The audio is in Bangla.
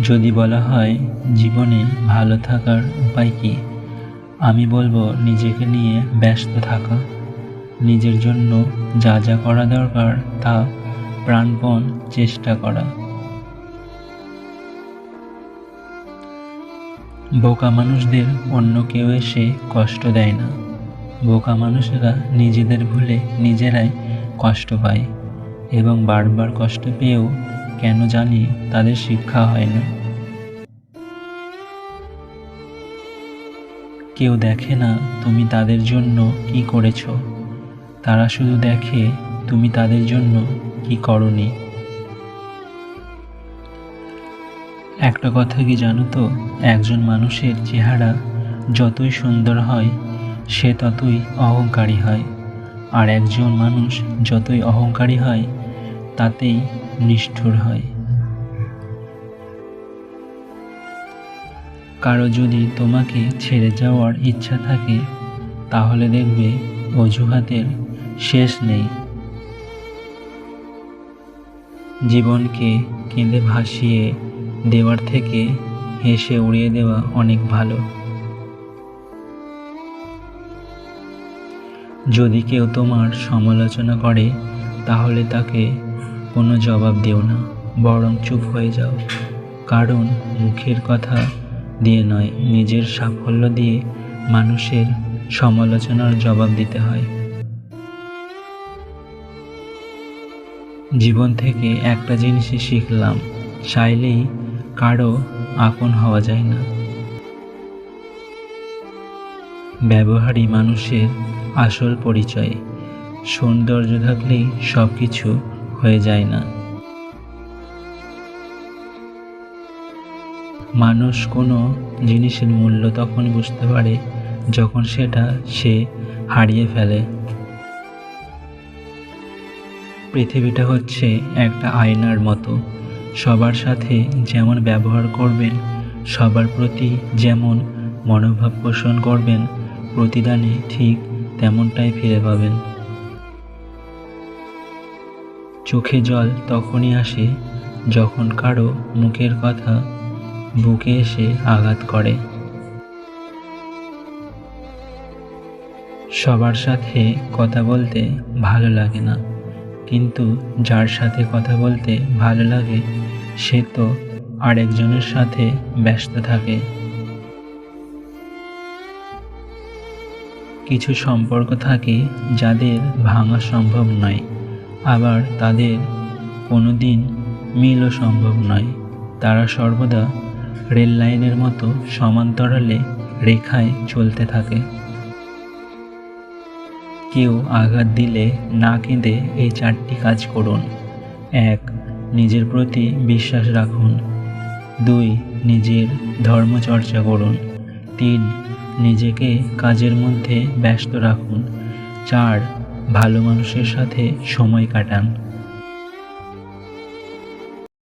যদি বলা হয় জীবনে ভালো থাকার উপায় কী? আমি বলব নিজেকে নিয়ে ব্যস্ত থাকা। নিজের জন্য যা যা করা দরকার তা প্রাণপণ চেষ্টা করা। বোকা মানুষদের অন্য কেউ এসে কষ্ট দেয় না। বোকা মানুষেরা নিজেদের ভুলে নিজেরাই কষ্ট পায় এবং বারবার কষ্ট পেয়েও কেন জানি তাদের শিক্ষা হয় না কেউ দেখে না তুমি তাদের জন্য কি করেছ। তারা শুধু দেখে তুমি তাদের জন্য কি করনি। একটা কথা কি জানো তো? একজন মানুষের চেহারা যতই সুন্দর হয়, সে ততই অহংকারী হয়। আর একজন মানুষ যতই অহংকারী হয়, তাতেই নিষ্ঠুর হয়। কারও যদি তোমাকে ছেড়ে যাওয়ার ইচ্ছা থাকে, তাহলে দেখবে অজুহাতের শেষ নেই। জীবনকে কেঁদে ভাসিয়ে দেওয়ার থেকে হেসে উড়িয়ে দেওয়া অনেক ভালো। যদি কেউ তোমার সমালোচনা করে, তাহলে তাকে কোনো জবাব দিও না, বরং চুপ হয়ে যাও। কারণ মুখের কথা দিয়ে নয়, নিজের সাফল্য দিয়ে মানুষের সমালোচনার জবাব দিতে হয়। জীবন থেকে একটা জিনিসই শিখলাম, চাইলেই কারও আপন হওয়া যায় না। ব্যবহারই মানুষের আসল পরিচয়। সৌন্দর্য থাকলেই সব কিছু হয়ে যায় না। মানুষ কোনো জিনিসের মূল্য তখন বুঝতে পারে যখন সেটা সে হারিয়ে ফেলে। পৃথিবীটা হচ্ছে একটা আয়নার মতো। সবার সাথে যেমন ব্যবহার করবেন, সবার প্রতি যেমন মনোভাব পোষণ করবেন প্রতিদানে ঠিক তেমনটাই ফিরে পাবেন। চোখে জল তখনই আসে যখন কারও মুখের কথা বুকে এসে আঘাত করে। সবার সাথে কথা বলতে ভালো লাগে না, কিন্তু যার সাথে কথা বলতে ভালো লাগে, সে তো আরেকজনের সাথে ব্যস্ত থাকে। কিছু সম্পর্ক থাকে যাদের ভাঙা সম্ভব নয়। আবার তাদের কোনো দিন মিলও সম্ভব নয়। তারা সর্বদা রেল লাইনের মতো সমান্তরালে রেখায় চলতে থাকে। কেউ আঘাত দিলে না কেঁদে এই চারটি কাজ করুন। এক, নিজের প্রতি বিশ্বাস রাখুন। দুই, নিজের ধর্মচর্চা করুন। তিন, নিজেকে কাজের মধ্যে ব্যস্ত রাখুন। চার ভালো মানুষের সাথে সময় কাটান।